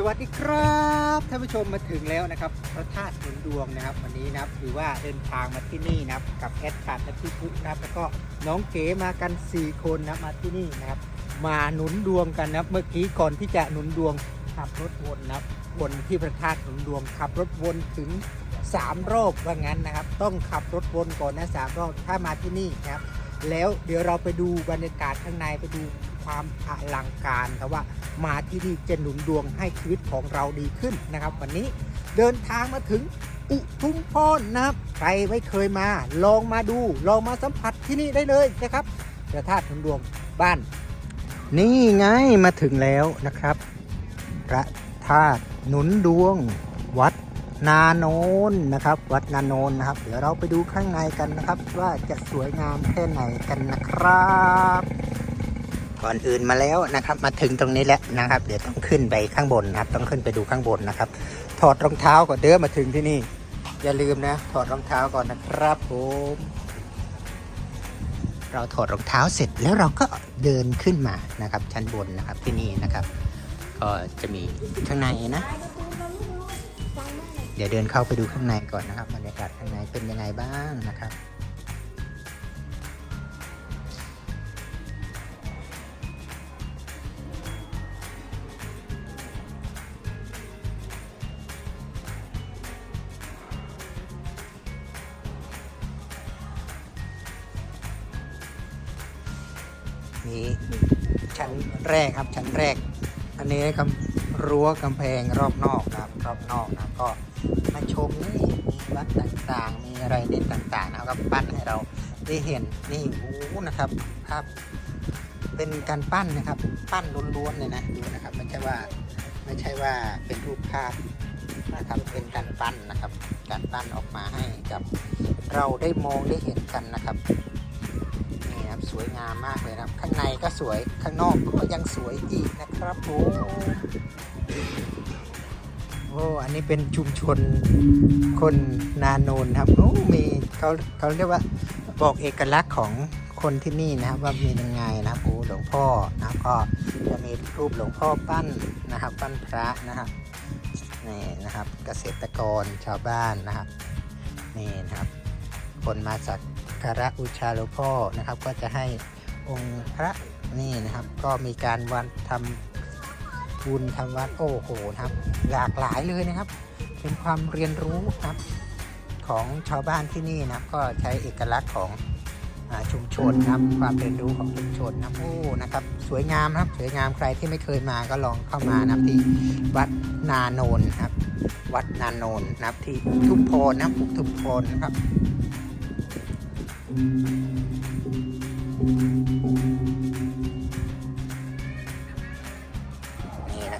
สวัสดีครับท่านผู้ชมมาถึงแล้วนะครับพระธาตุหนุนดวงนะครับ วันนี้นะครับถือว่าเดินทางมาที่นี่นะครับ กับแอดขาดและพี่ปุ๊นะครับแล้วก็น้องเก๋มากัน 4 คนนะมาที่นี่นะครับ มาหนุนดวงกันนะครับ เมื่อกี้ก่อนที่จะหนุนดวงขับรถวนนะครับวนที่พระธาตุหนุนดวงขับรถวนถึง 3 รอบว่างั้นนะครับ ต้องขับรถวนก่อนนะสามรอบถ้ามาที่นี่นะครับ แล้วเดี๋ยวเราไปดูบรรยากาศข้างในไปดูความอลังการครับว่ามาที่นี่จะหนุนดวงให้ชีวิตของเราดีขึ้นนะครับ วันนี้เดินทางมาถึงอุทุมพรนะครับ ใครไม่เคยมา ลองมาดู ลองมาสัมผัสที่นี่ได้เลยนะครับพระธาตุหนุนดวงบ้าน นี่ไงมาถึงแล้วนะครับพระธาตุหนุนดวงวัด นาโนนนะครับ วัดนาโนนนะครับ เดี๋ยวเราไปดูข้างในกันนะครับ ว่าจะสวยงามแค่ไหนกันนะครับ ก่อนอื่นมาแล้วนะครับ มาถึงตรงนี้แล้วนะครับ เดี๋ยวต้องขึ้นไปข้างบนนะครับ ต้องขึ้นไปดูข้างบนนะครับ ถอดรองเท้าก่อนเด้อมาถึงที่นี่ อย่าลืมนะ ถอดรองเท้าก่อนนะครับผมเราถอดรองเท้าเสร็จแล้วเราก็เดินขึ้นมานะครับ ชั้นบนนะครับที่นี่นะครับ ก็จะมีข้างในนะ เดี๋ยวเดินเข้าไปดูข้างในก่อนนะครับบรรยากาศข้างในเป็นยังไงบ้างนะครับนี่ชั้นแรกครับชั้นแรก อันนี้กำรั้วกำแพงรอบนอกครับรอบนอกนะก็ มาชมนี่มีวัดต่างๆ มีอะไรเด่นต่างๆนะครับปั้นให้เราได้เห็นนี่โอ้นะครับภาพเป็นการปั้นนะครับปั้นล้วนๆเลยนะดูนะครับไม่ใช่ว่าไม่ใช่ว่าเป็นรูปภาพนะครับเป็นการปั้นนะครับ การปั้นออกมาให้กับ เราได้มองได้เห็นกันนะครับนี่ครับสวยงามมากเลยครับ ข้างในก็สวยข้างนอกก็ยังสวยอีกนะครับโอ้ โอ้อันนี้เป็นชุมชนคนนาโนนครับโอ้มีเขาเขาเรียกว่าบอกเอกลักษณ์ของคนที่นี่นะครับว่ามียังไงนะครับโอ้หลวงพ่อนะครับก็จะมีรูปหลวงพ่อปั้นนะครับ ปั้นพระนะครับนี่นะครับเกษตรกรชาวบ้านนะครับนี่นะครับ คนมาสักการะบูชาหลวงพ่อนะครับ ก็จะให้องค์พระนี่นะครับ ก็มีการวันทำ บุญทำวัดโอ้โหนะครับ หลากหลายเลยนะครับ เป็นความเรียนรู้ครับของชาวบ้านที่นี่นะครับ ก็ใช้เอกลักษณ์ของอชุมชนครับ ความเรียนรู้ของชุมชนนะโอ้นะครับ สวยงามครับ สวยงามใครที่ไม่เคยมาก็ลองเข้ามานะครับที่วัดนาโนนครับ วัดนาโนนนะครับที่ทุมพรนะครับอุทุมพรนะครับ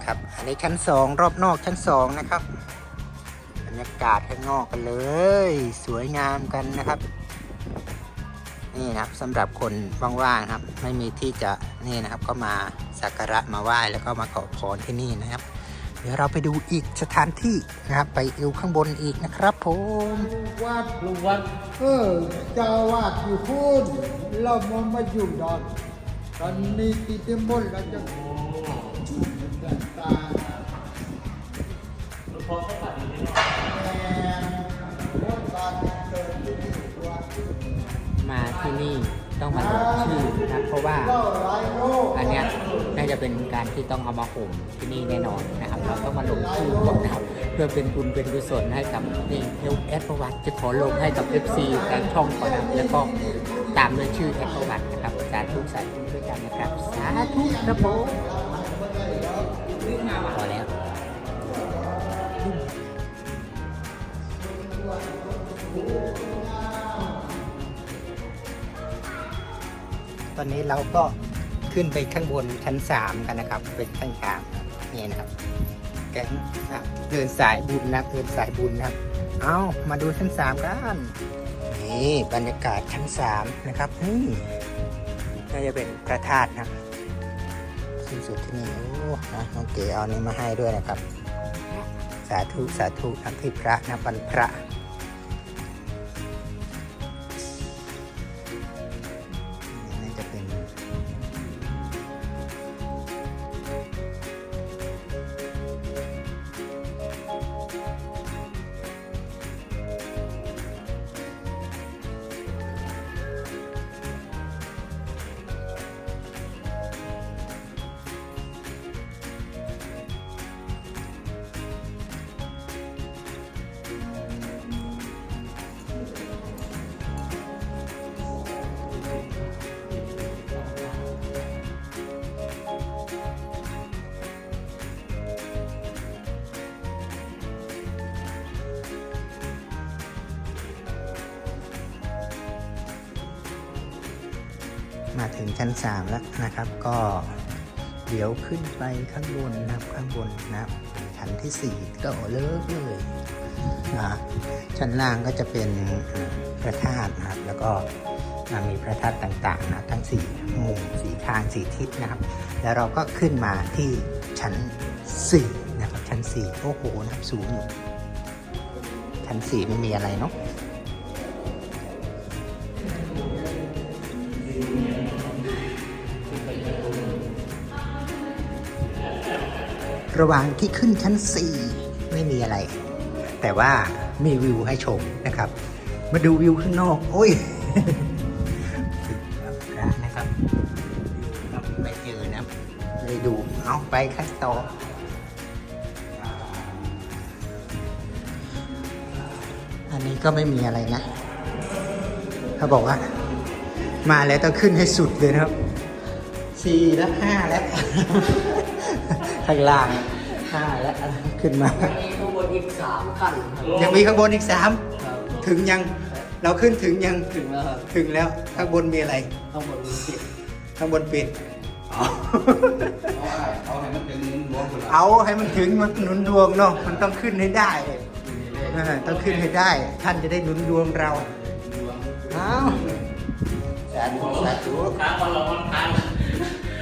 นะครับ อันนี้ชั้นสองรอบนอกชั้นสองนะครับบรรยากาศข้างนอกกันเลย สวยงามกันนะครับ นี่นะครับสำหรับคนว่างๆครับ ไม่มีที่จะนี่นะครับ ก็มาสักการะมาไหว้แล้วก็มาขอพรที่นี่นะครับ เดี๋ยวเราไปดูอีกสถานที่นะครับ ไปดูข้างบนอีกนะครับ ผมวัดลุงวัดเออเจ้าวาดอยู่พูนเรามันมาอยู่ดอนตอนนี้ติดมนต์เราจะ ม่วัดบาที่นี่วัดมาที่นี่ต้องมาลงชื่อนะครับ เพราะว่าอันเนี้ยน่าจะเป็นการที่ต้องเอามาห่มที่นี่แน่นอนนะครับ เราต้องมาลงชื่อก่อนนะครับ เพื่อเป็นบุญเป็นกุศลให้กับนี่เอลเอสประวัติจะขอลงให้กับ FC ทางช่องก่อนนะแล้วก็ตามด้วยชื่อเอสประวัตินะครับสาธุสาธุด้วยกันนะครับ สาธุนะโม ตอนนี้เราก็ขึ้นไปข้างบนชั้น3กันนะครับ เป็นชั้นสามนี่นะครับแก๊งนะครับเดินสายบุญนะเดินสายบุญนะครับ เอามาดูชั้น3กันนี่บรรยากาศชั้น3นะครับนี่น่าจะเป็นพระธาตุนะสิ้นสุดที่นี่โอ้นะน้องเก๋เอานี้มาให้ด้วยนะครับ สาธุสาธุนักที่พระนะวันพระ ถึงชั้น 3 แล้วนะครับ ก็เดี๋ยวขึ้นไปข้างบนนะครับข้างบนนะครับชั้นที่ 4 ก็เลิกเลยนะชั้นล่างก็จะเป็นพระธาตุนะครับ แล้วก็มีพระธาตุต่างๆนะทั้ง4มุมสี่ข้างสี่ทิศนะครับ แล้วเราก็ขึ้นมาที่ชั้น 4 นะครับ ชั้น 4 โอ้โหนะครับสูงอยู่ชั้น 4 ไม่มีอะไรเนาะ ระหว่างที่ขึ้นชั้น 4 ไม่มีอะไร แต่ว่ามีวิวให้ชมนะครับ มาดูวิวข้างนอก โอ้ยร้านนะครับไม่เจอนะเลยดู เอาไปขั้นต่ออันนี้ก็ไม่มีอะไรนะเขาบอกว่า มาแล้วต้องขึ้นให้สุดเลยนะครับสี่แล้วห้าแล้ว ข้างล่างห้าแล้วขึ้นมา มีข้างบนอีกสามขั้นครับยังมีข้างบนอีกสามถึงยังเราขึ้นถึงยังถึงแล้วครับถึงแล้วข้างบนมีอะไร ข้างบนมีสิบข้างบนปิด เอาให้มันเป็นรวมกันละเอาให้มันถึงมันหนุนดวงเนาะมันต้องขึ้นให้ได้เออต้องขึ้นให้ได้ ท่านจะได้หนุนดวงเราเอาสาธุสาธุ ทางคนละคนทาง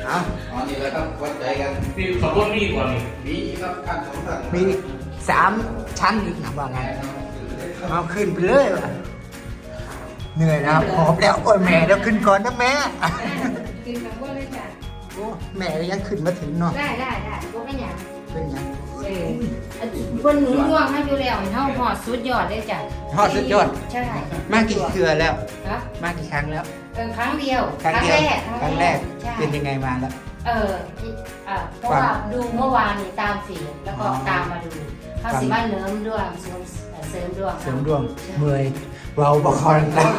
เอาอ๋อนี่แหละครับวัดใจกันนี่ขบวนมีกว่านี่มีครับขั้นสองขั้นมีสามชั้นอีกนะว่าไงเอาขึ้นไปเลยว่ะเหนื่อยนะครับพร้อมแล้วโอ้ยแม่เดี๋ยวขึ้นก่อนนะแม่กินกับพวกเลยจ้ะโอ้แม่ยังขึ้นมาถึงเนาะได้ได้ได้พวกไม่หยังเป็นยังเออบนหนุนร่วงให้อยู่แล้วเฮาหอดสุดยอดเลยจ้ะฮอดสุดยอดใช่มากี่เทือแล้วฮะมากี่ครั้งแล้ว เออครั้งเดียวครั้งเดียวแรกครั้งแรกใช่เป็นยังไงมาแล้วเออที่อ่าเพราะว่าดูเมื่อวานนี่ตามเสียงแล้วก็อ๋อตามมาดูเขาสิว่าเนิ้มดวงเสริมเสริมดวงเสริมดวงเมื่อยเบาบอลแล้ว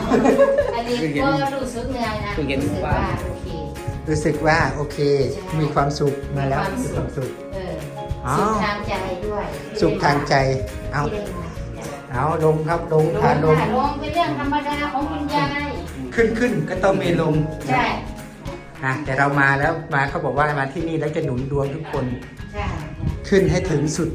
อันนี้ก็รู้สึกเหนื่อยนะรู้สึกว่าโอเครู้สึกว่าโอเคใช่มีความสุขมาแล้วมีมีความสุขความสุขเอออ๋อสุขทางใจด้วย สุขทางใจเอาที่ได้มาจ้ะเอาลงครับลงลงทานลงค่ะลงเป็นเรื่องธรรมดาของคุณยาย ขึ้นขึ้นก็ต้องมีลงใช่อะแต่เรามาแล้วมาเขาบอกว่ามาที่นี่แล้วจะหนุนดวงทุกคน ใช่ขึ้นให้ถึงสุด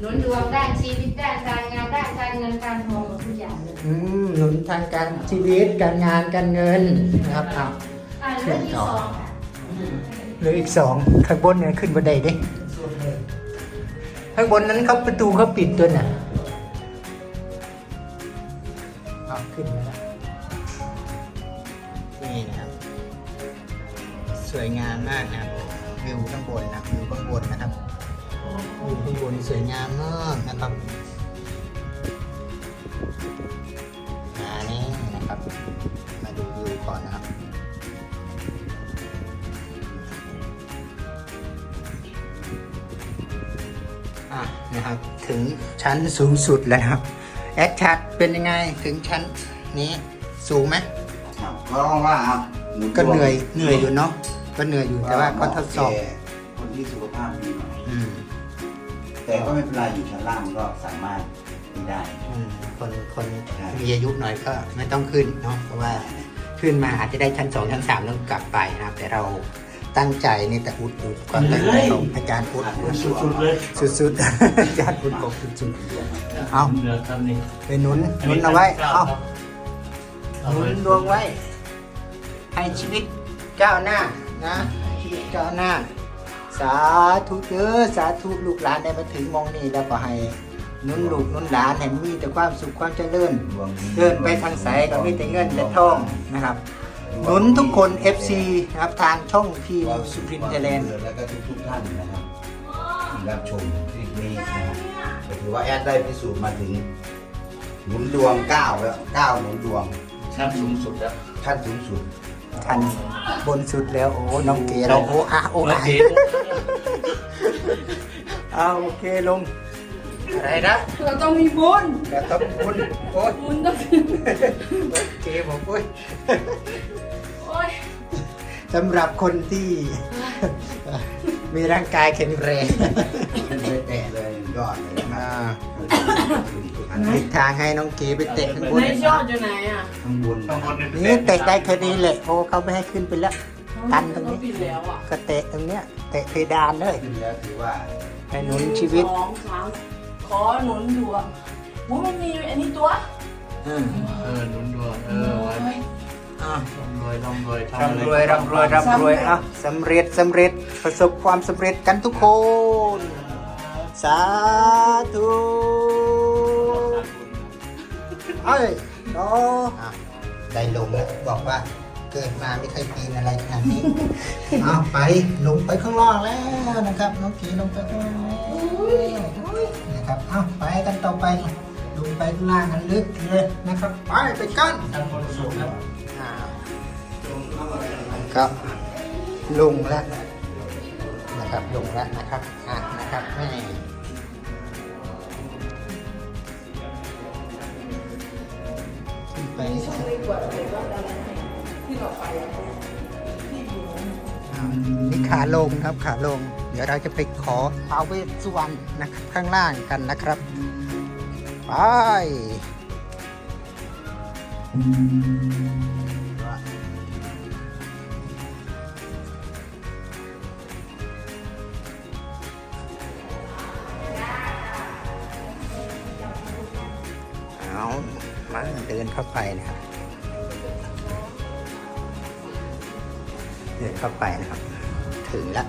หนุนดวงด้านชีวิตด้านการงานด้านการเงินการทองหมดทุกอย่างเลยอืมหนุนทางการชีวิตการงานการเงินนะครับเอาอ่าเรื่องที่สองค่ะเหลืออีกสองข้างบนเนี่ยขึ้นบันไดเด้ข้างบนนั้นเขาประตูเขาปิดด้วยน่ะเอาขึ้นมา วยงามมากนะครับวิวข้างบนนะวิวข้างบนนะครับวิวข้างบนสวยงามมากนะครับมานี่นะครับ มาดูวิวก่อนนะครับอะนะครับถึงชั้นสูงสุดแล้วนะครับแอดชัดเป็นยังไงถึงชั้นนี้สูงไหมครับก็ต้องว่าครับก็เหนื่อยเหนื่อยอยู่เนาะ ก็เหนื่อยอยู่แต่ว่าก็ทดสอบแก่คนที่สุขภาพดีหน่อยอืมแต่ก็ไม่เป็นไรอยู่ชั้นล่างก็สามารถขึ้นได้ อืมคนคนใช่มีอายุหน่อยก็ไม่ต้องขึ้นเนาะเพราะว่าขึ้นมาอาจจะได้ชั้นสองชั้นสามต้องกลับไปนะครับ แต่เราตั้งใจนี่แต่อุดอุดความตั้งใจของอาจารย์อุดอุดสุดๆเลยสุดๆอาจารย์อุดบอกสุดๆเอาเหลือคำนี้ไปหนุนหนุนเอาไว้เอาหนุนดวงไว้ ให้ชีวิตก้าวหน้า นะชีวิตก้าวหน้า สาธุเด้อสาธุลูกหลานได้มาถึงมองนี่แล้วก็ให้หนุนลูกหนุนหลานให้มีแต่ความสุขความเจริญดวงดีเดินไปทางสายก็มีแต่เงินแต่ทองนะครับหนุนทุกคน FC นะครับทางช่องทีมสุพรินเทเลนแล้วก็ทุกๆท่านนะครับที่รับชมคลิปนี้นะครับก็ถือว่าแอดได้พิสูจน์มาถึงหนุนดวงเก้าแล้วเก้าหนุนดวงชั้นสูงสุดแล้วขั้นสูงสุด ทันบนสุดแล้วโอ้น้องเก๋เราโอ้อาโอ้โออาเคเอาโอเคลงอะไรนะเราต้องมีบุญแต่ต้องบุญโอ้ยบุญต้องเก๋บอกโอ้ยโอ้ยสำหรับคนที่มีร่างกายแข็งแรงไม่ได้แตะเลยยอดเลยนะ อ่าครับหลีกทางให้น้องเก๋ไปเตะข้างบนในยอดอยู่ไหนอะข้างบนข้างบนนี่เตะได้แค่นี้แหละเพราะว่าเขาไม่ให้ขึ้นไปแล้ว ตันตรงนี้เขาปิดแล้วอะก็เตะตรงเนี้ยเตะเพดานเลยขึ้นแล้วถือว่าให้หนุนชีวิตสองสามขอหนุนดวงโอ้มันมีอันนี้ตัวอืมเออหนุนดวงเออไว้อะร่ำรวยร่ำรวยทำร่ำรวยร่ำรวยร่ำรวยอะสำเร็จสำเร็จประสบความสำเร็จกันทุกคน สาธุเอ้ยโตอะได้ลงแล้วบอกว่าเกิดมาไม่เคยปีนอะไรขนาดนี้ เอาไปลงไปข้างล่างแล้วนะครับน้องกีลงไปข้างล่างแล้วนะครับเอาไปกันต่อไปลงไปข้างล่างกันลึกเลยนะครับ ไปไปกันอ่าก็ลงแล้ว นะครับลงแล้วนะครับอะนะครับแม่ขึ้นไปอ่านี่ขาลงครับขาลง เดี๋ยวเราจะไปขอท้าวเวสสุวรรณนะครับข้างล่างกันนะครับ ไป เข้าไปนะครับเดินเข้าไปนะครับ ถึงแล้ว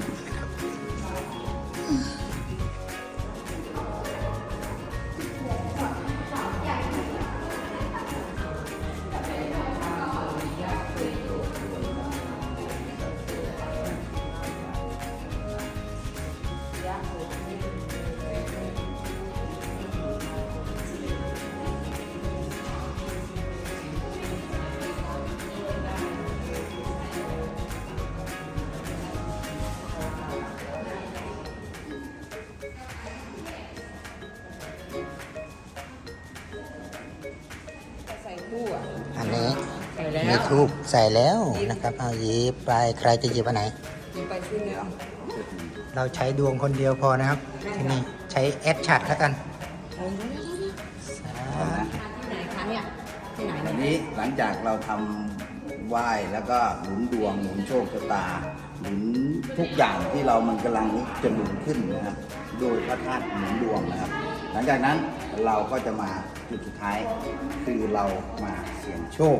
แล้มีวทูบใส่แล้วนะครับเอาหยิบไปใครจะหยิบอันไหนไปขึ้นแล้วเราใช้ดวงคนเดียวพอนะครับ ที่นี่ใช้แอดชัดแล้วกันสาธุที่ไหนคะเนี่ยที่ไหนวันเนี่ยนี้หลังจากเราทำไหว้แล้วก็หนุนดวงหนุนโชคชะตาหนุนทุกอย่างที่เรามันกำลังจะหนุนขึ้นนะครับ โดยพระธาตุหนุนดวงนะครับ หลังจากนั้นเราก็จะมาจุดสุดท้ายคือเรามาเสี่ยงโชค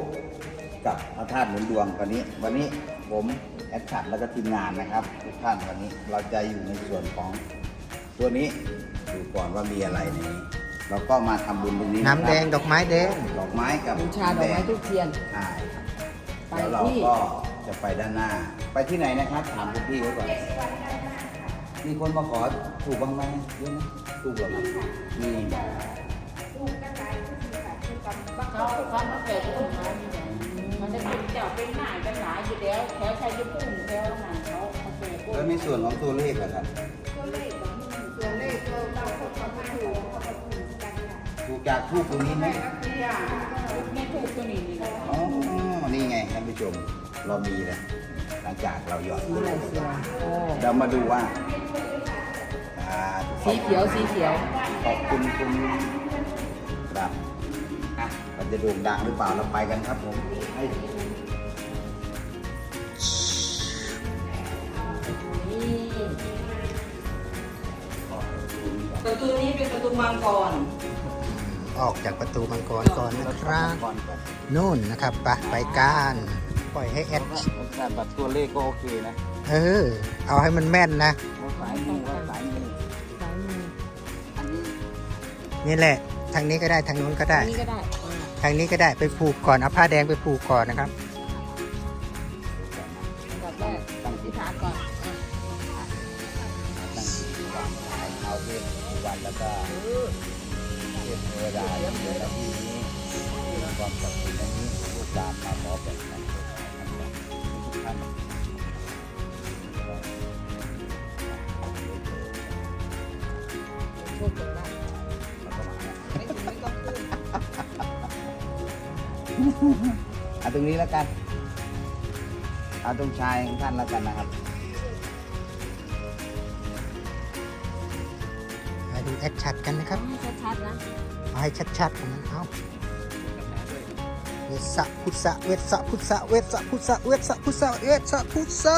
กับพระธาตุหนุนดวงวันนี้ วันนี้ผมแอดชัดแล้วก็ทีมงานนะครับทุกท่านวันนี้เราจะอยู่ในส่วนของตัวนี้ดูก่อนว่ามีอะไรในนี้เราก็มาทำบุญตรงนี้ะครับน้ำแดงดอกไม้แดง ดอกไม้กับบูชาดอกไม้ทุกเทียน ใช่ครับไปแล้วเราที่ ก็จะไปด้านหน้า ไปที่ไหนนะครับ ถามคุณพี่ไว้ก่อนมีคนมาขอถูกบ้างไหมเยอะไหมถูกเหรอครับมีเขาเขามาเกิดที่ของเขา มันจะเป็นเจ้าเป็นหน้าเป็นหลายอยู่แล้วแถวชายญี่ปุ่นแถวนั้นเขาเขาเกิดพวกแล้วในส่วนของตัวเลขล่ะครับถูกจากทูกตรงนี้ไหมไม่ถูกตัวนี้นี่อ๋อนี่ไงท่านผู้ชมเรามีเลยหลังจากเราหยอดอะไรเสียโอ้เรามาดูว่าอ่าสีเขียวสีเขียวขอบคุณคุณครับอะเรา จะโด่งดังหรือเปล่าเราไปกันครับผมให้นี่ประตูนี้เป็นประตูมังกร ออกจากประตูมังกรก่อนนะครับก่อนก่อนนู่นนะครับไปไปกันปล่อยให้แอดแต่บัตรตัวเลขก็โอเคนะ เออ เอาให้มันแม่นนะว่าสายมือว่าสายมือซ้ายมืออันนี้นี่แหละ ทางนี้ก็ได้ ทางนู้นก็ได้อันนี้ก็ได้อ่า ทางนี้ก็ได้ไปผูกก่อนเอาผ้าแดงไปผูกก่อนนะครับอันดับแรกตั้งที่ฐานก่อนอะตั้งจิตวางสายเอาเทพวันแล้วก็เทพเทวดาอย่างเดียวแล้วที่นี้มีความศักดิ์สิทธิ์ในนี้ลูกหลานมาขอแบบ เอาตรงนี้แล้วกัน เอาตรงชายของท่านแล้วกันนะครับเอมาดูแอดชัดกันนะครับชัดๆนะเอาให้ชัดๆกันนะเอาเวสสะพุทธะเวสสะพุทธะเวสสะพุทธะเวสสะพุทธะเวสสะพุทธะ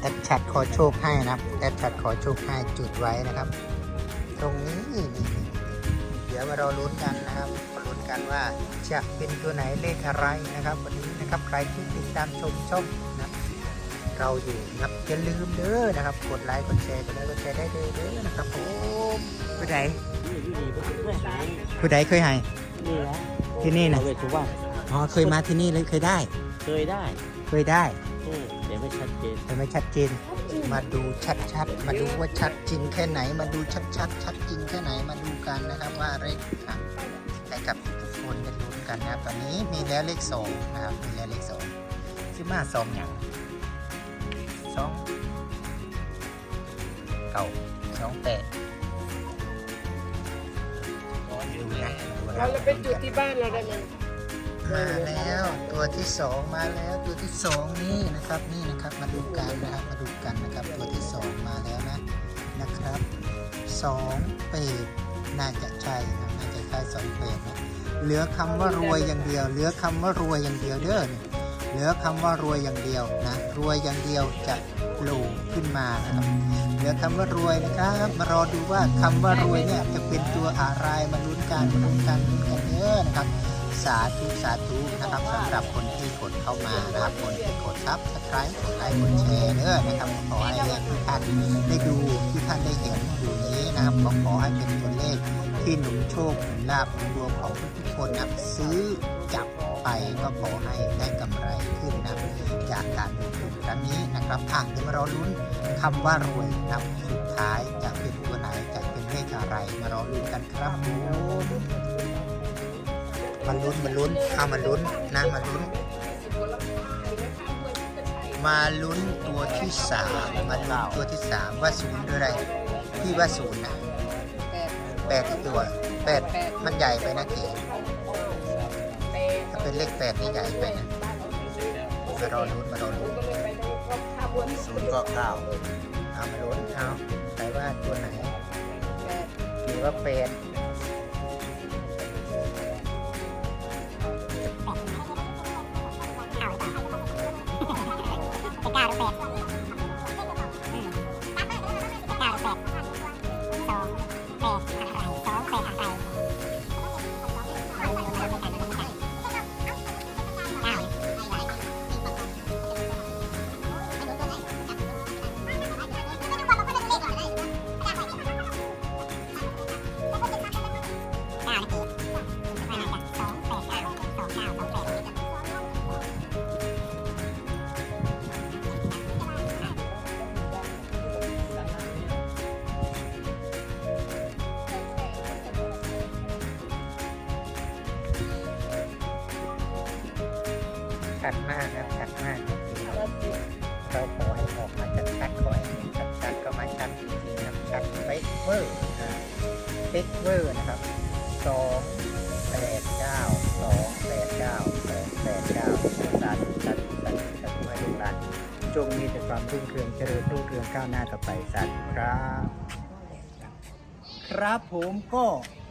แอดชัดขอโชคให้นะครับแอดชัดขอโชคให้จุดไว้นะครับ ตรงนี้นี่เดี๋ ยวมาเราลุ้นกันนะครับมาลุ้นกันว่าจะเป็นตัวไหนเลขอะไรนะครับวันนี้นะครับใครที่ติดตามชมช่องนะครับเราอยู่นะครับอย่าลืมเด้อนะครับ กดไลค์กดแชร์กดไลค์กดแชร์ได้เลยเด้อนะครับผมผู้ใดผู้ใดเคยให้นี่แหละที่นี่นะเวทุกวันอ๋อเคยมาที่นี่เลยเคยได้ เคยได้ เคยได้อืมเดี๋ยวไม่ชัดเจนแต่ไม่ชัดเจน มาดูชัดๆ มาดูว่าชัดจริงแค่ไหน มาดูชัดๆ ชัดจริงแค่ไหน มาดูกันนะครับว่าเลขค่ะให้กับทุกคนได้ลุ้นกันนะครับ ตอนนี้มีแล้วเลขสองนะครับ มีแล้วเลขสองซิมาสองอย่างสองเก่าสองแปดดูนะดูนะเราไปจุดที่บ้านเราได้ไหม มาแล้วตัวที่สองมาแล้วตัวที่สองนี่นะครับนี่นะครับมาดูกันนะครับมาดูกันนะครับตัวที่สองมาแล้วนะนะครับสองเปรตน่าจะใช่นะน่าจะใช่สองเปรตนะเหลือคำว่ารวยอย่างเดียว เหลือคำว่ารวยอย่างเดียวเด้อนี่เหลือคำว่ารวยอย่างเดียวนะรวยอย่างเดียวจะโผล่ขึ้นมานะครับเหลือคำว่ารวยนะครับมารอดูว่าคำว่ารวยเนี่ยจะเป็นตัวอะไรมาลุ้นกันมาลุ้นกันลุ้นกันเด้อนะครับ สาธุสาธุนะครับสำหรับคนที่กดเข้ามานะครับ คนที่กดซับสไครต์กดไลค์กดแชร์เด้อนะครับขอให้ทุกท่านได้ดูที่ท่านได้เห็นอยู่นี้นะครับขอขอให้เป็นตัวเลขที่หนุนโชคหนุนลาภหนุนดวงของทุกคนนะครับซื้อจับไปก็ขอให้ได้กำไรขึ้นนะจากการลงทุนครั้งนี้นะครับอะเดี๋ยวมารอลุ้นคำว่ารวยนะสุดท้ายจะเป็นตัวไหนจะเป็นเลขอะไรมารอลุ้นกันครับผม มาลุ้นมาลุ้นเอามาลุ้นนะมาลุ้น มาลุ้นตัวที่สามมาลุ้นตัวที่สามว่าศูนย์หรืออะไรพี่ว่าศูนย์นะแปดอีกตัวแปดมันใหญ่ไปนะเก๋ถ้าเป็นเลขแปดนี่ใหญ่ไปนะมารอลุ้นมารอลุ้นศูนย์ก็เก้าเอามาลุ้นเอาใครว่าตัวไหนหรือว่าแปดชัด จงมีแต่ความรุ่งเรืองเจริญรุ่งเรืองก้าวหน้าต่อไปสาธุครับ ครับผมก็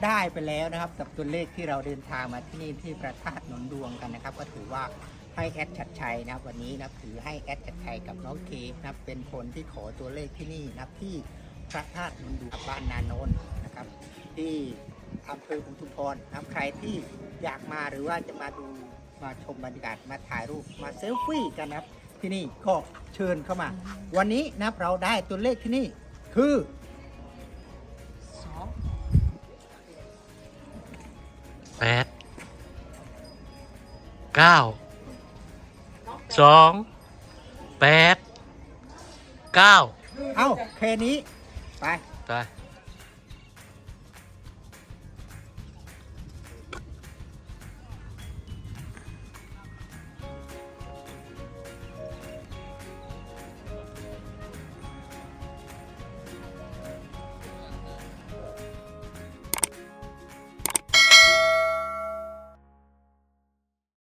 ได้ไปแล้วนะครับ กับตัวเลขที่เราเดินทางมาที่นี่ที่พระธาตุหนนดวงกันนะครับ ก็ถือว่าให้แอดชัดชัยนะครับ วันนี้นะถือให้แอดชัดชัยกับน้องเคกนะครับเป็นคนที่ขอตัวเลขที่นี่นะครับที่พระธาตุหนนดวงบ้านนาโนนนะครับ ที่อำเภออุทุมพรนะครับใครที่อยากมาหรือว่าจะมาดูมาชมบรรยากาศมาถ่ายรูปมาเซลฟี่กันนะครับ ที่นี่ก็เชิญเข้ามา วันนี้นะครับเราได้ตัวเลขที่นี่คือแปดเก้าสองแปดเก้าเอ้าแค่นี้ไป ไป